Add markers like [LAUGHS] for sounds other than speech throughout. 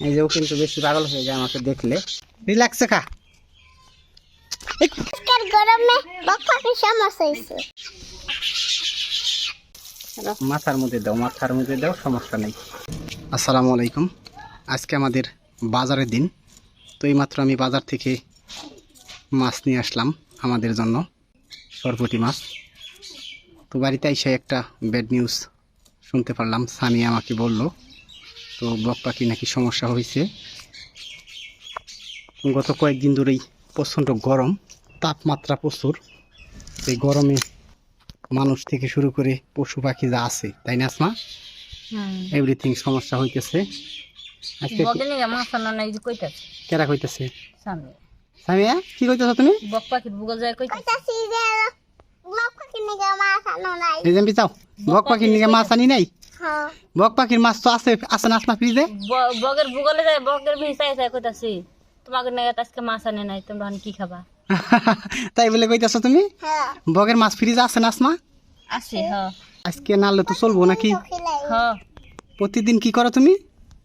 এই যে ও কিন্তু বেশি পাগল হয়ে যায় আমাকে দেখলে। রিল্যাক্সে খা। আজকের গরমে বকফাকে সমস্যা হয়েছে মাথার মধ্যে দাও মাথার মধ্যে দাও সমস্যা নেই। আসসালামু আলাইকুম। আজকে আমাদের বাজারের দিন। তো এইমাত্র আমি বাজার থেকে মাছ নিয়ে আসলাম আমাদের জন্য সরপুটি মাছ। তো বাড়িতে এসে একটা ব্যাড নিউজ শুনতে পারলাম। সানি আমাকে বলল তো বক পাখি নাকি সমস্যা হয়েছে। গত কয়েকদিন ধরেই প্রচণ্ড গরম তাপমাত্রা প্রচুর। এই গরমে মানুষ থেকে শুরু করে পশু পাখি যা আছে তাই না আসমা? এভরিথিং সমস্যা হইতেছে। কেরা কইতেছে। সামিয়া। কি কইতেছ তুমি? বক পাখির বুগল যায় কইতাছে। এই যে চাও বক পাখির নিকে মাছ আনি নাই? বক পাখির মাছ তো আছে আছে না আসমা ফ্রিজে? বগের বুগলে যায় বগের ভিসাই যায় কইতাছে। তোমাকে নিয়ে আজকে মাছ আনে নাই তোমরা এখন কি খাবা? [LAUGHS] তাই বলে কইতেছ তুমি? হ্যাঁ। বকের মাছ ফ্রিজে আছে না আসমা? আছে হ। আজকে নাহলে তো চলবো নাকি? হ। প্রতিদিন কি করো তুমি?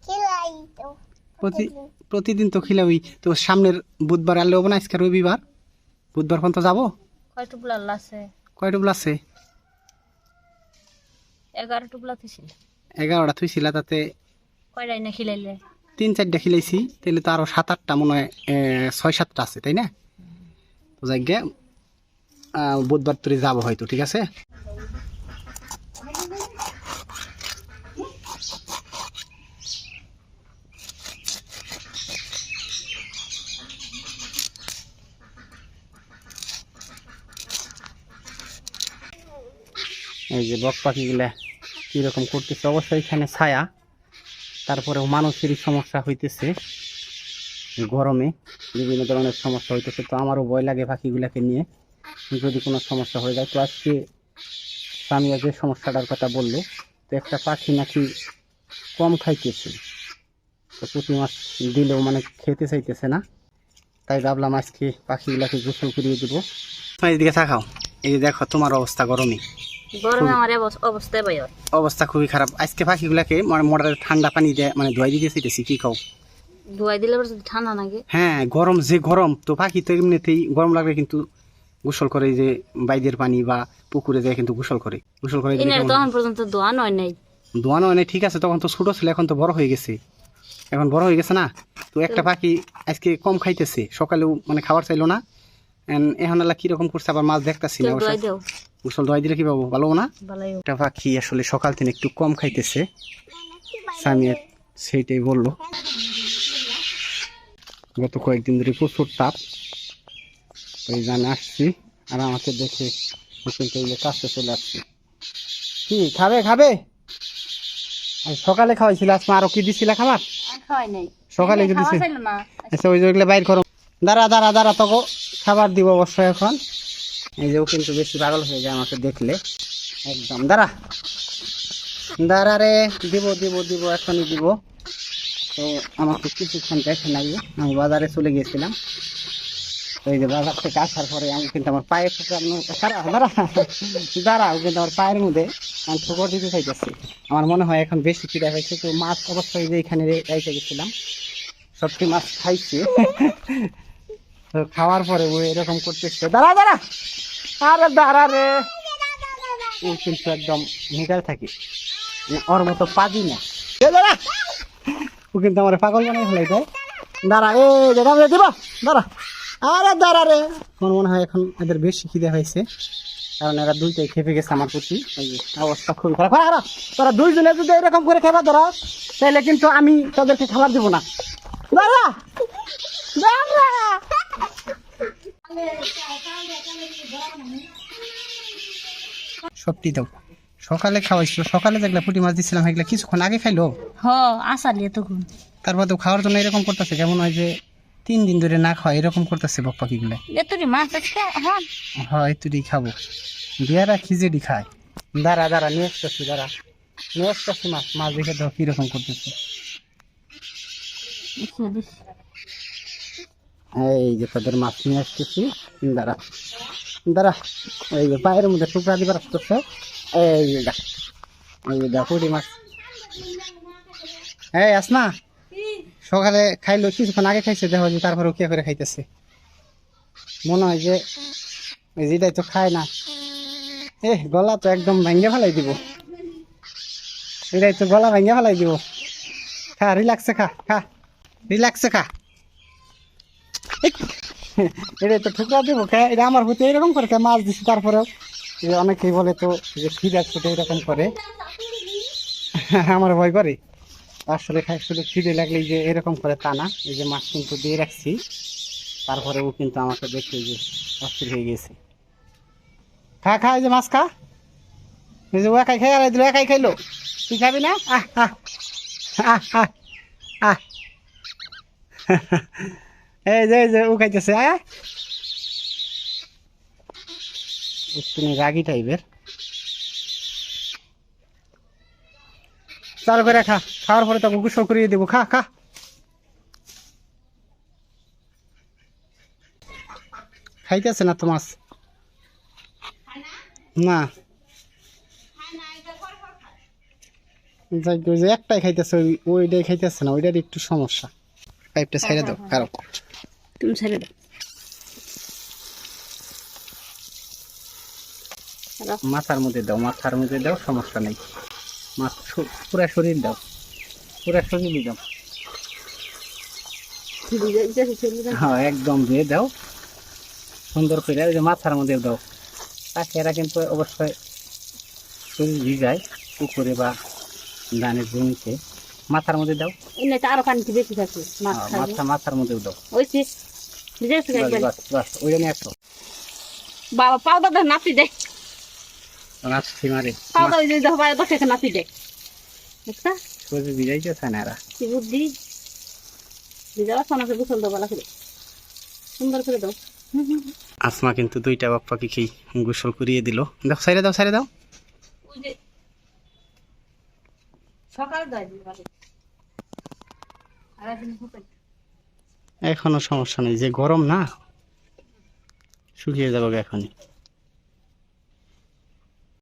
খিলাই তো প্রতি প্রতিদিন। তো খিলাবি তো সামনের বুধবার আনলে হব না আজকে রবিবার? বুধবার পর্যন্ত যাব? কয় টুপলা আছে? কয় আছে? এগারো এগারোটা থুইছিলা তাতে কয়টাই না খিলাইলে? তিন চারটা খিলাইছি তাহলে তো আরও সাত আটটা মনে হয় ছয় সাতটা আছে তাই না? তো যাই বুধবার তুই যাব হয়তো ঠিক আছে? এই যে বক পাখিগুলা কীরকম করতেছে? অবশ্যই এখানে ছায়া। তারপরেও মানুষেরই সমস্যা হইতেছে গরমে, বিভিন্ন ধরনের সমস্যা হইতেছে। তো আমারও ভয় লাগে পাখিগুলাকে নিয়ে, যদি কোনো সমস্যা হয়ে যায়। তো আজকে সামিয়া যে সমস্যাটার কথা বলল, তো একটা পাখি নাকি কম খাইতেছে। তো পুঁটি মাছ দিলেও মানে খেতে চাইতেছে না। তাই ভাবলাম আজকে পাখিগুলাকে গোসল করিয়ে দেবো। এদিকে থাকাও এই দেখো তোমার অবস্থা গরমে। গরমে আমার অবস্থা খুবই খারাপ। আজকে পাখিগুলাকে মানে মোটরের ঠান্ডা পানি দিয়ে মানে ধোয়াই কি খাও ধোয়াই দিলে ঠান্ডা লাগে? হ্যাঁ গরম যে গরম তো পাখি তো এমনিতেই গরম লাগলে কিন্তু গোসল করে যে বাইদের পানি বা পুকুরে যায় কিন্তু গোসল করে। গোসল করে তখন পর্যন্ত দোয়া নয় নাই। ধোয়ানো হয় না, ঠিক আছে তখন তো ছোট ছিল এখন তো বড় হয়ে গেছে। এখন বড় হয়ে গেছে না? তো একটা পাখি আজকে কম খাইতেছে সকালেও মানে খাবার চাইলো না। এখন আল্লাহ কীরকম করছে আবার মাছ দেখতেছি না গোসল ধোয়াই দিলে কি পাবো? ভালো না? একটা পাখি আসলে সকাল থেকে একটু কম খাইতেছে। সামিয়া সেইটাই বলল। গত কয়েকদিন ধরে প্রচুর তাপ। ওই জানে আসছি। আর আমাকে দেখে এই যে কাছে চলে আসছে। কি খাবে খাবে? সকালে খাওয়াইছিল আজকে আরও কি দিছিল খাবার? সকালে কি খাওয়া দিছে চাইলো না। আচ্ছা ওই যেগুলো বাইর করো। দাঁড়া দাঁড়া দাঁড়া তোকে খাবার দিব অবশ্যই এখন। এই যে ও কিন্তু বেশি পাগল হয়ে যায় আমাকে দেখলে। একদম, দাঁড়া। দাঁড়া রে, দিব দিব দিব, এখনই দিব। তো আমাকে কিছুক্ষণ দেখে নাই। আমি বাজারে চলে গিয়েছিলাম তো এই যে বাজার থেকে আসার পরে আমি কিন্তু আমার পায়ে ঠোকরানো দাঁড়া দাঁড়া। দাঁড়া কিন্তু আমার পায়ের মধ্যে আমি ঠোকর দিতে চাইতেছি। আমার মনে হয় এখন বেশি খিদা হয়েছে তো মাছ অবশ্যই যে এখানে রেখে গেছিলাম সবটি মাছ খাইছে। খাওয়ার পরে ও এরকম করতেছে। দাঁড়া দাঁড়া। আরে, দাঁড়া রে। ও কিন্তু একদম নিগার থাকি। ওর মতো পাজি না। এ, দাঁড়া। ও কিন্তু আমার পাগল বানাই ফেলাই দেয়। দাঁড়া, এ, দাঁড়া রে দিবা। দাঁড়া। আরে, দাঁড়া রে। আমার মনে হয় এখন এদের বেশি খিদে হয়েছে কারণ এরা দুইটাই খেপে গেছে আমার প্রতি। অবস্থা খুবই খারাপ। আর তোরা দুইজনে যদি এরকম করে খেবা ধরা তাহলে কিন্তু আমি তাদেরকে খাবার দিব না দাঁড়া দাঁড়া সবটি দাও সকালে খাওয়াইছিল। সকালে যেগুলা পুঁটি মাছ দিছিলাম সেগুলা কিছুক্ষণ আগে খাইলো। হ আসালি তখন তারপর তো খাওয়ার জন্য এরকম করতেছে কেমন হয় যে তিন দিন ধরে না খাওয়া এরকম করতেছে বক পাখিগুলা এতটি মাছ আজকে হ্যাঁ। হয় তুই খাব। বিয়ারা খিচেড়ি খায়। দাঁড়া দাঁড়া নিয়ে আসতেছি দাঁড়া। নিয়ে আসতেছি মাছ। মাছ দেখে তো কীরকম করতেছে। এই যে তোদের মাছ নিয়ে আসতেছি, দাঁড়া দাঁড়া, এই যে পায়ের মধ্যে টুকরা দিবার আসতেছে, এই দেখ, এই যে দেখ মাছ। এই আসমা, সকালে খাইলো, কিছুক্ষণ আগে খাইছে, দেখো যে তারপরেও কে করে খাইতেছে। মনে হয় যে যেটাই তো খায় না। এ গলা তো একদম ভেঙে ফেলাই দিব। এটাই তো গলা ভেঙে ফেলাই দিব। খা রিল্যাক্সে খা খা রিল্যাক্সে খা। [LAUGHS] এটাই তো ঠুকরা দিব খা এটা আমার হতে এরকম করে খা, মাছ দিছি তারপরেও যে অনেকেই বলে তো যে খিদা ছোট এরকম করে। [LAUGHS] আমার ভয় করে। আসলে খাই শুধু খিদে লাগলেই যে এরকম করে তা না এই যে মাছ কিন্তু দিয়ে রাখছি। তারপরে ও কিন্তু আমাকে দেখে যে অস্থির হয়ে গেছে। খা খা এই যে মাছ খা। এই যে ও একাই খাই আর দিল একাই খাইলো। তুই খাবি না? আহ আহ। আহ আহ। আহ। [LAUGHS] এই যে যে, ও খাইতেছে, আয় একটু রাগি টাইপের চালু করে খা, খাওয়ার পরে তোকে গোসল করিয়ে দেবো, খা খা। খাইতেছে না তো মাছ? না। একটাই খাইতেছে, ওই, ওইটাই খাইতেছে না, ওইটার একটু সমস্যা। পাইপটা ছেড়ে দাও কারও তুমি ছেড়ে দাও। মাথার মধ্যে দাও মাথার মধ্যে দাও সমস্যা নেই। পুরা শরীর দাও পুরা শরীরই দাও। হ্যাঁ একদম দিয়ে দাও সুন্দর করে ওই যে মাথার মধ্যে দাও। তাকে এরা কিন্তু অবশ্যই শরীর ভিজায় পুকুরে বা ধানের জমিতে। মাথার মধ্যে দাও। তো আরও পানিতে বেশি থাকে হ্যাঁ, মাথা মাথার মধ্যে দাও। ওই যে বুঝেছি বাস একবার। বাস বাস ওইটা নিয়ে আসো। বাবা পাউডা দেখ নাপি দেয় মাছ মারে। পাউডা ওই যে দেখো বাইরে দশ টাকা নাপি দেয় বুঝছা শরীর ভিজাইতেছে না এরা। কি বুদ্ধি? দিদাও সোনাকে গোসল দেবো করে সুন্দর করে দাও। আসমা কিন্তু দুইটা বাপ পাখি খেয়ে গোসল করিয়ে দিল। দেখো সাইডে দাও সাইডে দাও। সকাল দেয় দিবারে আর একদিন হোটেল এখনও সমস্যা নেই যে গরম না শুকিয়ে যাব এখনই।